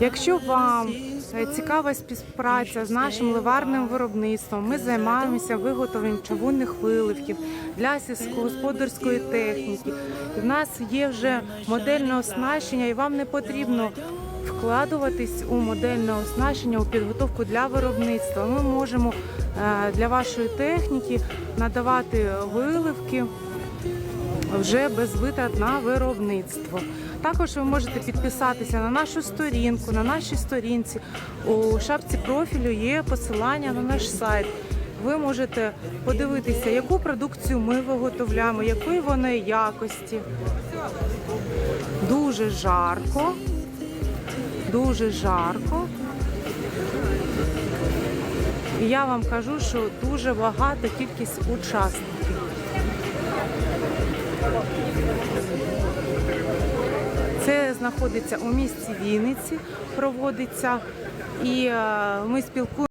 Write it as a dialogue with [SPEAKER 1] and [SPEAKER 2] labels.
[SPEAKER 1] Якщо вам е, цікава співпраця з нашим ливарним виробництвом, ми займаємося виготовленням чавунних виливків для сільськогосподарської техніки. В нас є вже модельне оснащення, і вам не потрібно вкладуватись у модельне оснащення, у підготовку для виробництва. Ми можемо е, для вашої техніки надавати виливки вже без витрат на виробництво. Також ви можете підписатися на нашу сторінку, на нашій сторінці. У шапці профілю є посилання на наш сайт. Ви можете подивитися, яку продукцію ми виготовляємо, якої вона якості. Дуже жарко, дуже жарко. І я вам кажу, що дуже багата кількість учасників. Знаходиться у місті Вінниці, проводиться, і е, ми спілкуємося.